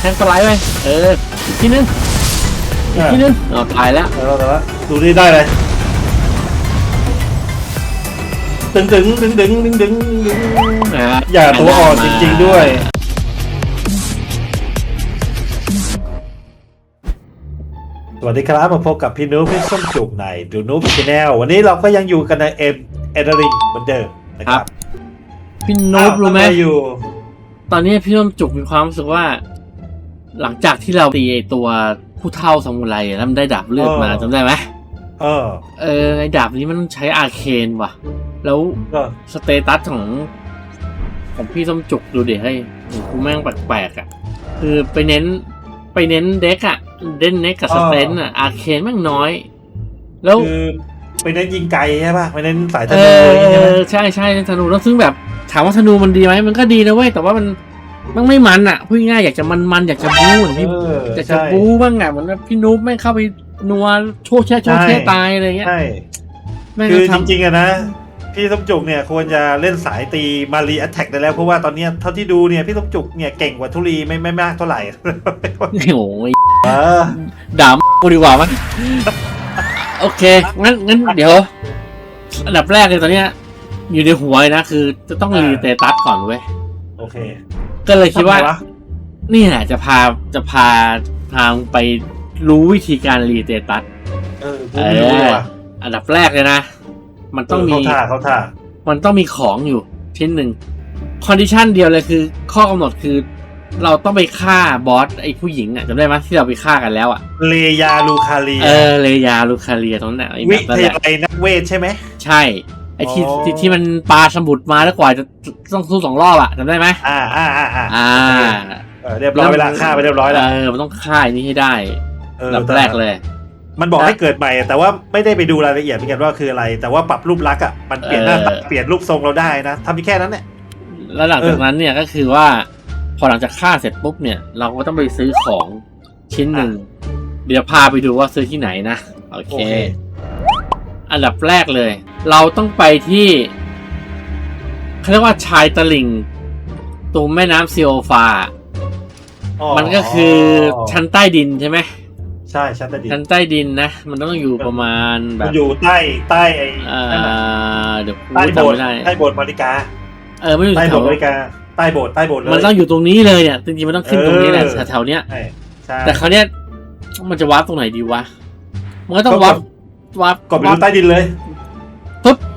แทงสไลด์ไปเอออีกทีนึงอีกทีนึงอ๋อตายแล้วเออแต่ว่าดูนี่ได้เลยตึงตึงดึงดึงดึงดึงดึงนะฮะอย่าตัวอ่อนจริง ๆ ด้วย สวัสดีครับมาพบกับพี่นุ๊กพี่ส้มจุกในดูนุ๊กชแนลวันนี้เราก็ยังอยู่กันในเอ็มเอเดริงเหมือนเดิมนะครับ พี่โนบรู้ไหมอ้าวทำอยู่ ตอนนี้พี่น้มจุกมีความรู้สึกว่า หลังจากที่เราตีไอตัวผู้เท่าสมุไรแล้วมันได้ดาบเลือดมาจำได้ไหมเออ เออไอดาบนี้มันต้องใช้อาร์เคนว่ะ แล้วก็สเตตัสของของพี่ส้มจุกดูเดี๋ยวให้กูแม่งแปลกๆอะ คือไปเน้นไปเน้นเด็กอะ เด่นเน็กกับสเตนอะ อาร์เคนแม่งน้อย แล้วคือไปเน้นยิงไกลใช่ป่ะไปเน้นสายธเอนูออะไรอย่างเงี้ยใช่ไหมใช่ใช่ธนูแล้วซึ่งแบบถามว่าธนูมันดีไหมมันก็ดีนะเว้ยแต่ว่ามัน มันไม่มันอะพูดง่ายๆอยากจะมันมันๆอยากจะบู๊เหมือนพี่เอออยากจะใช่ บู๊บ้างอะเหมือนแบบพี่นุ๊กแม่งเข้าไปนัวโชว์แช่โชว์แช่ใช่ ตายอะไรเงี้ยใช่ แม่งคือก็จทำริงๆอะนะ พี่ส้มจุกเนี่ยควรจะเล่นสายตีมารีแอตแทกได้แล้ว เพราะว่าตอนเนี้ยเท่าที่ดูเนี่ยพี่ส้มจุกเนี่ยเก่งกว่าทุลีไม่ไม่มากเท่าไหร่ โอ้ยเออด่ากูดีกว่ามั้งโอเคงั้นงั้นเดี๋ยว อันดับแรกเลยตอนเนี้ย อยู่ในหัวเลยนะคือจะต้องรีเตตัสก่อนเว้ยโอ เค ก็เลยคิดว่าทำไงะนี่แหละจะพาจะพาทางไปรู้วิธีการรีเตตัส เออกูไม่รู้เลยว่ะอันดับแรกเลยนะ มันต้องมีเขาท่าเขาท่า มันต้องมีของอยู่ชิ้นหนึ่งคอนดิชันเดียวเลยคือ ข้อกำหนดคือ เราต้องไปฆ่าบอสไอ้ผู้หญิงอะจำได้ไหมที่เราไปฆ่ากันแล้วอะ เลยาลูคาเลียเออเลยาลูคาเลียตรงนั้นน่ะไอ้แบวิบนั้นทแหยาละลัยนักเวทใช่ไหมใช่ ไอ้ที่อ๋อ ที่ที่มันปาสมุดมาแล้วกว่าจะต้องสู้สองรอบอะจำได้ไหมอ่าอ่าอ่าอ่าอ่าเออเรียบร้อยเวลาฆ่าไปเรียบร้อยแล้วเออมันต้องฆ่าอันนี้ให้ได้เอออันดับแรกเลย มันบอกให้เกิดใหม่ แต่ว่าไม่ได้ไปดูรายละเอียดเหมือนกันว่าคืออะไร แต่ว่าปรับรูปลักษณ์อะมันเปลี่ยนหน้าตาเออ เปลี่ยนรูปทรงเราได้นะทำแค่นั้นเนี่ยแล้วหลังจากนั้นเนี่ยก็คือว่า พอหลังจากฆ่าเสร็จปุ๊บเนี่ย เราก็ต้องไปซื้อของชิ้นหนึ่ง เดี๋ยวพาไปดูว่าซื้อที่ไหนนะ โอเค โอเค อันดับแรกเลย เราต้องไปที่เขาเรียกว่าชายตลิ่งตรงแม่น้ำซีโอฟาอ๋อมันก็คือชั้นใต้ดินใช่ไหมใช่ชั้นใต้ดินชั้นใต้ดินนะ มันต้องอยู่ประมาณแบมันบอยู่ใต้ใต้ไอ้เอ่นั่นน่ะอเดี๋ยวกูใต้โบจำสถ์ไม่ได้ใต้โบสถ์มาริกา เออไม่อยู่ใต้แถโบสวถ์มาริกาใต้โบสถ์ใต้โบสถ์เลยมันต้องอยู่ตรงนี้เลยเนี่ยจริงๆมันต้องขึ้นตรงนี้แหละเออแถวๆเนี้ยใช่ใช่แต่คราวเนี้ยมันจะวาร์ปตรงไหนดีวะมันก็ต้องก็วาร์ปวาร์ปกดไปดูใต้ดินเลยปุ๊บ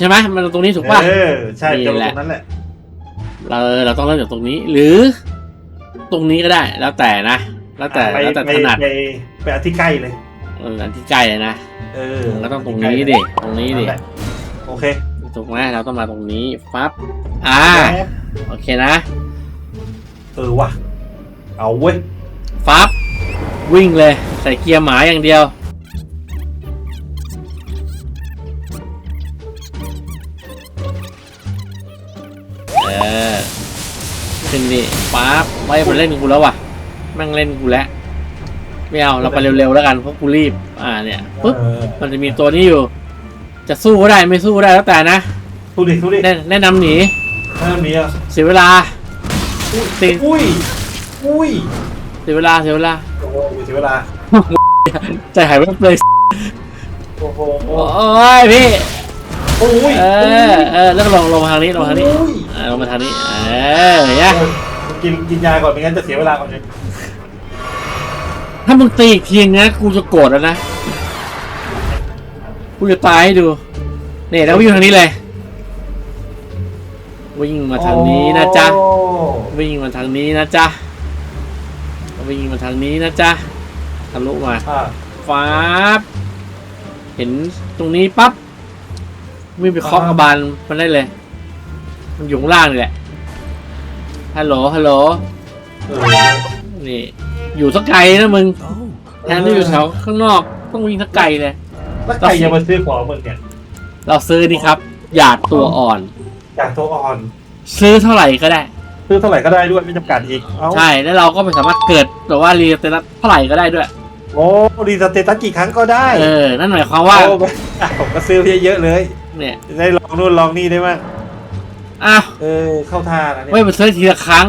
ใช่ไหมมันตรงนี้ถูกป่ะ เออ ใช่นี่จะลงแหตละ รงนั้นแหละ เราเราต้องเริ่มจากตรงนี้ หรือ ตรงนี้ก็ได้แล้วแต่นะ แล้วแต่ไปแล้วแต่ไปถนัดไปไปอันที่ใกล้เลย เอออันที่ใกล้เลยนะเออก็ต้องตรงนี้ดิตรงนี้ดินั่นแหละโอเคถูกไหมเราต้องมาตรงนี้ฟับอ่าโอเคนะเออว่ะ เอาเว้ยฟับวิ่งเลย ใส่เกียร์หมาอย่างเดียว ขึ้นดิปั๊บไม่มันเล่นกูแล้วว่ะแม่งเล่นกูแล้วไม่เอาเราไปเร็วๆแล้วกันเพราะกูรีบ อ่าเนี่ยปุ๊บเออมันจะมีตัวนี้อยู่ จะสู้ก็ได้ไม่สู้ก็ได้แล้วแต่นะทุดิทุดิแนะแนะนำหนีเริ่มนี้อะเสียเวลาตีอุ้ยอุ้ยเสียเวลาเสียเวลาโอ้โหเสียเวลาใจหายไปเลยโอ้โหโอ้ยพี่ โอ้ยเออเออแล้วก็ลงลงมาทางนี้ลงมาทางนี้โอ้ยเออลงมาทางนี้เออเนี่ยกินกินยาก่อนไม่งั้นจะเสียเวลาก่อนเลยถ้ามึงตีอีกทีนะกูจะโกรธแล้วนะกูจะตายให้ดูเนี่ยแล้ววิ่งทางนี้เลยวิ่งมาทางนี้นะจ๊ะโอ้วิ่งมาทางนี้นะจ๊ะวิ่งมาทางนี้นะจ๊ะทะลุมาอ่าฟ้าบเห็นตรงนี้ปั๊บ วิ่งไปเคาะกระบาลมันได้เลย มันอยู่ข้างล่างนี่แหละ ฮัลโหล ฮัลโหลเออนี่ อยู่สักไกลนะมึง แทนที่อยู่แถวข้างนอก ต้องวิ่งสักไกลเลย แล้วใครจะมาซื้อของมึงเนี่ยเราซื้อนี่ครับ หยาดตัวอ่อน จากตัวอ่อน ซื้อเท่าไหร่ก็ได้ ซื้อเท่าไหร่ก็ได้ด้วยไม่จำกัดอีก เอ้าใช่ แล้วเราก็ไม่สามารถเกิดแต่ว่ารีเตนัสเท่าไหร่ก็ได้ด้วย โอ้รีสเตตัสกี่ครั้งก็ได้เออ นั่นหมายความว่า โอ้อ้าวก็ซื้อเยอะๆเลย เนี่ยจะได้ลองนู่นลองนี่ได้มั้งอ้าวเออเข้าท่านะเนี่ยไม่มาซื้อทีละครั้ง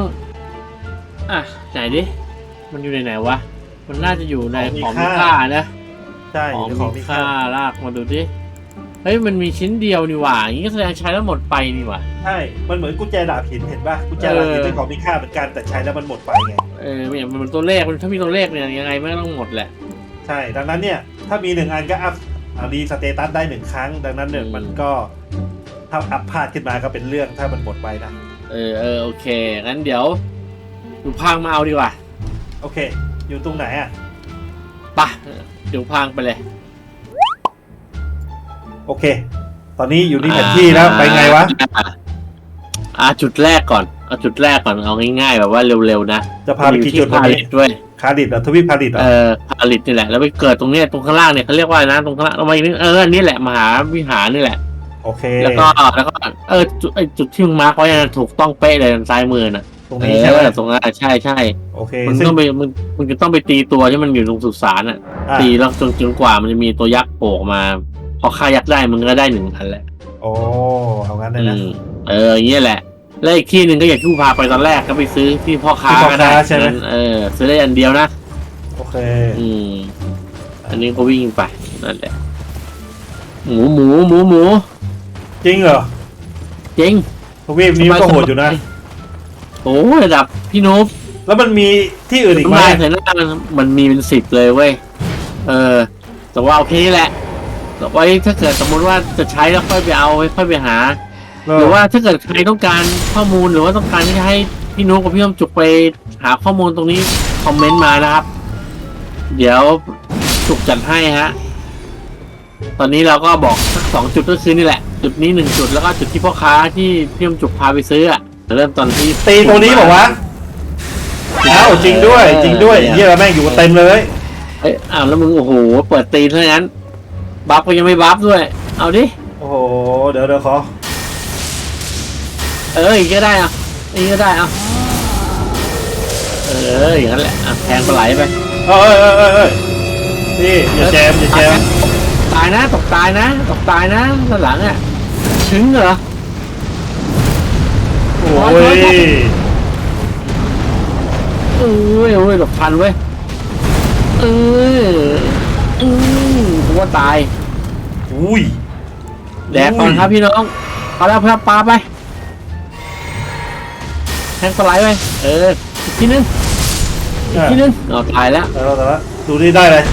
อะไหนดิมันอยู่ในไหนวะมันน่าจะอยู่ในของมีของมีค่าค่านะใช่ของอยู่ในขมีองมีค่าค่าลากมาดูดิเฮ้ยมันมีชิ้นเดียวนี่หว่าอย่างนี้ก็แสดงใช้แล้วหมดไปนี่หว่าใช่มันเหมือนกุญแจดาบหินเห็นป่ะกุญแจดาบหินเออเป็นของมีค่าเหมือนกันแต่ใช้แล้วมันหมดไปไงเออเนี่ยมันเป็นตัวเลขมันถ้ามีตัวเลขเนี่ยยังไงไม่ต้องหมดแหละใช่ดังนั้นเนี่ยถ้ามีหนึ่งอันก็อัพอ่า รีสเตตัสได้หนึ่งครั้ง ดังนั้นเนี่ยอืมมันก็ถ้าอัพพลาดขึ้นมาก็เป็นเรื่องถ้ามันหมดไปนะ เออเออโอเค งั้นเดี๋ยวดูพางมาเอาดีกว่า โอเค อยู่ตรงไหนอะไปะเดี๋ยวพางไปเลย โอเค ตอนนี้อยู่ที่แผนที่แล้วไปไงวะ อ่าอ่าจุดแรกก่อน เอาจุดแรกก่อนเอาง่ายๆ แบบว่าเร็วๆนะจะพาไปกี่จุดพาวันลินี้ตด้วยคาริดเหรอทวีปคาริดเหรอเออพาลิตนี่แหละ แล้วไปเกิดตรงเนี้ยตรงข้างล่างเนี่ยเขาเรียกว่าอะไรนะตรงข้างล่างเรามาอีกนิดเอออันนี้แหละมหาวิหารนี่แหละ โอเค แล้วก็แล้วก็เออจุดไอจุดที่มึงมาร์กไว้นะถูกต้องเป๊ะเลยทางซ้ายมือน่ะตรงนี้ใช่ไหมเออตรงนั้นอะใช่ใช่โอเคมึงซึ่งต้องไปมึงมึงจะต้องไปตีตัวที่มันอยู่ตรงสุสานอะอะตีแล้วจนจนกว่ามันจะมีตัวยักษ์โผล่ออกมา พอฆ่ายักษ์ได้มึงก็ได้หนึ่งพันแหละโอ้เอางั้นเลยอืนะมเอออย่างเงี้ยแหละ แล้วอีกที่หนึ่งก็อย่างที่กูพาไปตอนแรกก็ไปซื้อที่พ่อค้าที่พ่อก็ได้ค้าใช่ไหมนั้นเออซื้อได้อันเดียวนะ โอเค อืม อันนี้ก็วิ่งไปนั่นแหละ หมูหมูหมูหมูจริงเหรอจริงทวีปนี้ก็โหดอยู่นะ โอ้ระดับพี่นุ๊กแล้วมันมีที่อื่นอีกไหมน้ำลายใส่หน้ามันมันมีเป็นสิบเลยเว้ย เออ แต่ว่าโอเคนี่แหละแต่ไว้ถ้าเกิดสมมติว่าจะใช้แล้วค่อยไปเอาไว้ค่อยไปหา หรือว่าถ้าเกิดใครต้องการข้อมูลหรือว่าต้องการที่จะให้พี่นุ๊กกับพี่ต้มจุกไปหาข้อมูลตรงนี้คอมเมนต์มานะครับ เดี๋ยวจุกจัดให้ฮะ ตอนนี้เราก็บอกสักสองจุดก็คือนี่แหละ จุดนี้หนึ่งจุดแล้วก็จุดที่พ่อค้าที่พี่ต้มจุกพาไปซื้ออะเริ่มตอนที่ตีตรงนี้บอกว่าวะอ้าวจริงด้วย จริงด้วยเยี่ยแม่งอยู่กันเต็มเลยเอ้ยอ้าวแล้วมึงโอ้โหเปิดตีนเท่านั้นบัฟก็ยังไม่บัฟด้วย เอาดิโอ้โหเดี๋ยวเดี๋ยวขอ เอออีกก็ได้อะอีกก็ได้อะเอออย่างนั้นแหละอะแทงปลาไหลไปเอ้ยเอ้ยเอ้ยเอ้ยพี่อย่าแจมอย่าแจมตายนะตกตายนะตกตายนะด้านหลังอะถึงเหรอโอ้ยเอ้ยโอ้ยหลบทันเว้ยเอออืมผมว่าตายอุ้ยแดกก่อนครับพี่น้องเอาแล้วครับปลาไป แทงสไลด์ไปเอออีกทีนึงอีกทีนึงอ๋อตายแล้วแต่ละแต่ละดูนี่ได้เลย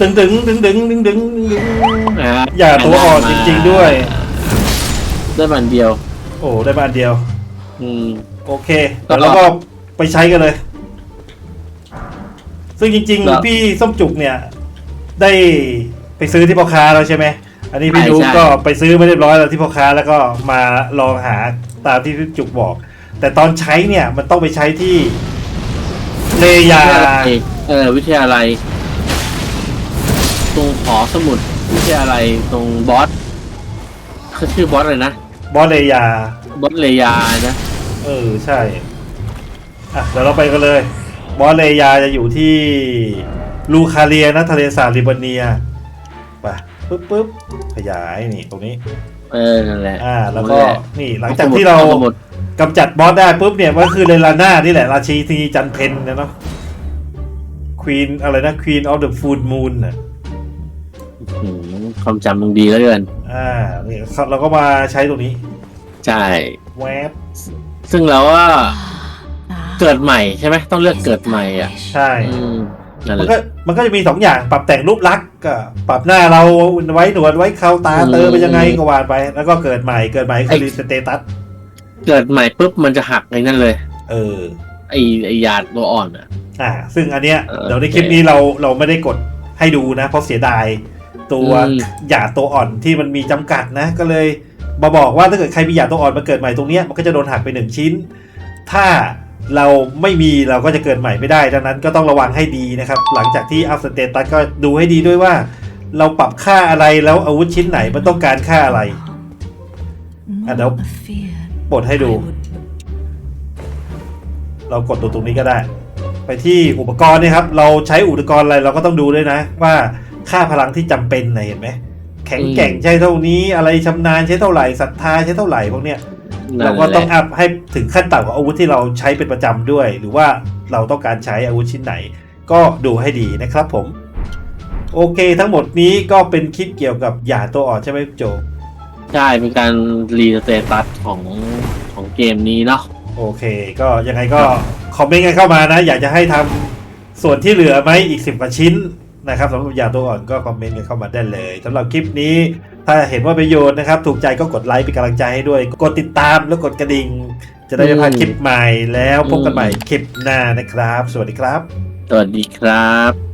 ตึงตึงตึงตึงตึงตึงตึงตึงนะฮะอย่าตัวอ่อนจริง ๆด้วย ได้บันเดียว โอ้ได้มาอันเดียว อืม โอเคแล้วเราก็ไปใช้กันเลย ซึ่งจริงครับๆพี่ส้มจุกเนี่ย ได้ไปซื้อที่พ่อค้าแล้วใช่ไหม อันนี้พี่ใช่นุ๊กใช่ก็ไปซื้อไม่เรียบร้อยแล้วที่พ่อค้าแล้วก็มาลองหาตามที่พี่จุกบอก แต่ตอนใช้เนี่ยมันต้องไปใช้ที่เลยาวิทยาลัยเออวิทยาลัย ตรงหอสมุดวิทยาลัยตรงบอสเขาชื่อบอสเลยนะ บอสเลยา บอสเลยานะ เออใช่ อะเดี๋ยวเราไปกันเลย บอสเลยาจะอยู่ที่ลูคาเรียนะทะเลสาบลิบาเนียไปปึ๊บปึ๊บขยายนี่ตรงนี้ เออนั่นแหละอ่า แล้วก็นั่นหละนี่หลังจากที่เราสมุดกำจัดบอสได้ปุ๊บเนี่ยมันก็คือเลลาน่านี่แหละ ราชีนีจันเพนนะเนาะควีนอะไรนะควีนออฟเดอะฟูลมูนอะอืมความจำมึงดีแล้วเกินอ่านี่เราก็มาใช้ตรงนี้ ใช่แวบซึ่งเราว่าเกิดใหม่ใช่ไหมต้องเลือกเกิดใหม่อะ ใช่อืม นั่นแหมันละก็มันก็จะมีสองอย่างปรับแต่งรูปลักษณ์ก็ปรับหน้าเราไว้หนวดไว้เคราตาเตอไปยังไงก็วานไป แล้วก็เกิดใหม่เกิดใหม่คือรีสเตตัสเกิดใหม่ปุ๊บมันจะหักไอ้นั่นเลย เออ ไอ้ไอ้ยาตัวอ่อนอะ อ่า ซึ่งอันเนี้ยเออเดี๋ยวในคลิปนี้เราเราไม่ได้กดให้ดูนะ เพราะเสียดาย ตัวอืม หยาดตัวอ่อนที่มันมีจำกัดนะ ก็เลยมาบอกว่าถ้าเกิดใครมีหยาดตัวอ่อนมาเกิดใหม่ตรงเนี้ยมันก็จะโดนหักไปหนึ่งชิ้น ถ้า เราไม่มีเราก็จะเกิดใหม่ไม่ได้ ดังนั้นก็ต้องระวังให้ดีนะครับ หลังจากที่อัพสเตตัสก็ดูให้ดีด้วยว่า เราปรับค่าอะไรแล้วอาวุธชิ้นไหนมันต้องการค่าอะไรอะเดี๋ยวปลดให้ดู เรากดตัวตรงนี้ก็ได้ ไปที่อุปกรณ์เนี่ยครับ เราใช้อุปกรณ์อะไรเราก็ต้องดูด้วยนะ ว่าค่าพลังที่จำเป็นนะเห็นไหมแข็งแกร่งใช้เท่านี้อะไรชำนาญใช้เท่าไหร่ศรัทธาใช้เท่าไหร่พวกเนี้ย เราก็ต้องอัพให้ถึงขั้นต่ำของอาวุธที่เราใช้เป็นประจำด้วย หรือว่าเราต้องการใช้อาวุธชิ้นไหน ก็ดูให้ดีนะครับผม โอเคทั้งหมดนี้ก็เป็นคลิปเกี่ยวกับหย่าตัวอ่อนใช่ไหมโจใช่เป็นการรีสเตตัสของของเกมนี้เนาะโอเค ก็ยังไงก็คอมเมนต์กันเข้ามานะ อยากจะให้ทำส่วนที่เหลือไหมอีกสิบกว่าชิ้น นะครับสำหรับยาตัวอ่อนก็คอมเมนต์กันเข้ามาได้เลยสำหรับคลิปนี้ ถ้าเห็นว่าประโยชน์นะครับ ถูกใจก็กดไลค์เป็นกำลังใจให้ด้วย กดติดตามแล้วกดกระดิ่ง จะได้ไม่พลาดคลิปใหม่แล้วพบกันใหม่คลิปหน้านะครับ สวัสดีครับ สวัสดีครับ